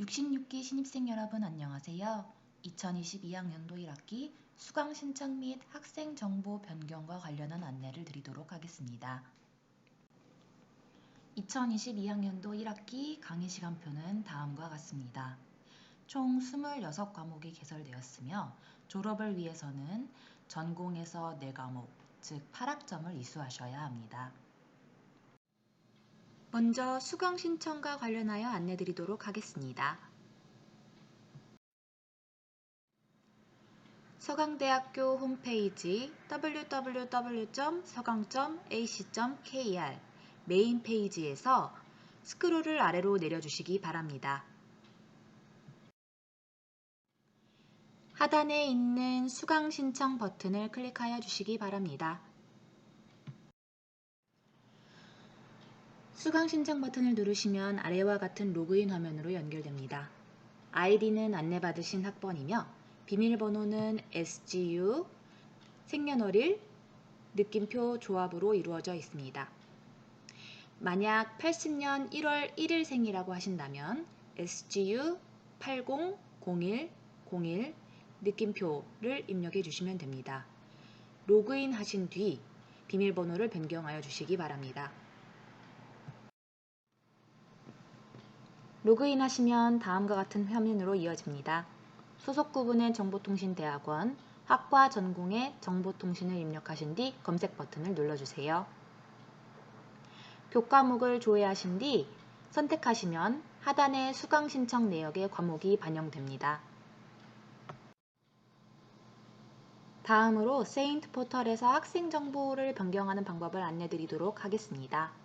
66기 신입생 여러분 안녕하세요. 2022학년도 1학기 수강 신청 및 학생 정보 변경과 관련한 안내를 드리도록 하겠습니다. 2022학년도 1학기 강의 시간표는 다음과 같습니다. 총 26과목이 개설되었으며 졸업을 위해서는 전공에서 4과목, 즉 8학점을 이수하셔야 합니다. 먼저 수강 신청과 관련하여 안내 드리도록 하겠습니다. 서강대학교 홈페이지 www.서강.ac.kr 메인 페이지에서 스크롤을 아래로 내려주시기 바랍니다. 하단에 있는 수강 신청 버튼을 클릭하여 주시기 바랍니다. 수강 신청 버튼을 누르시면 아래와 같은 로그인 화면으로 연결됩니다. 아이디는 안내받으신 학번이며 비밀번호는 SGU, 생년월일, 느낌표 조합으로 이루어져 있습니다. 만약 80년 1월 1일 생이라고 하신다면 SGU 800101 느낌표를 입력해 주시면 됩니다. 로그인 하신 뒤 비밀번호를 변경하여 주시기 바랍니다. 로그인하시면 다음과 같은 화면으로 이어집니다. 소속 구분의 정보통신대학원, 학과 전공의 정보통신을 입력하신 뒤 검색 버튼을 눌러주세요. 교과목을 조회하신 뒤 선택하시면 하단의 수강 신청 내역의 과목이 반영됩니다. 다음으로 세인트 포털에서 학생 정보를 변경하는 방법을 안내드리도록 하겠습니다.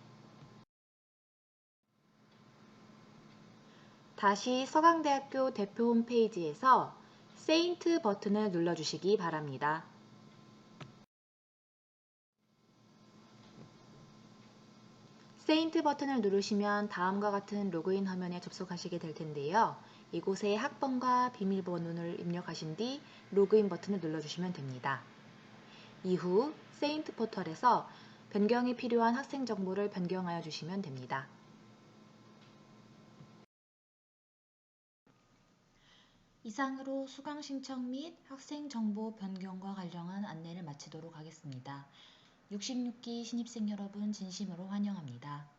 다시 서강대학교 대표 홈페이지에서 세인트 버튼을 눌러주시기 바랍니다. 세인트 버튼을 누르시면 다음과 같은 로그인 화면에 접속하시게 될 텐데요. 이곳에 학번과 비밀번호를 입력하신 뒤 로그인 버튼을 눌러주시면 됩니다. 이후 세인트 포털에서 변경이 필요한 학생 정보를 변경하여 주시면 됩니다. 이상으로 수강 신청 및 학생 정보 변경과 관련한 안내를 마치도록 하겠습니다. 66기 신입생 여러분 진심으로 환영합니다.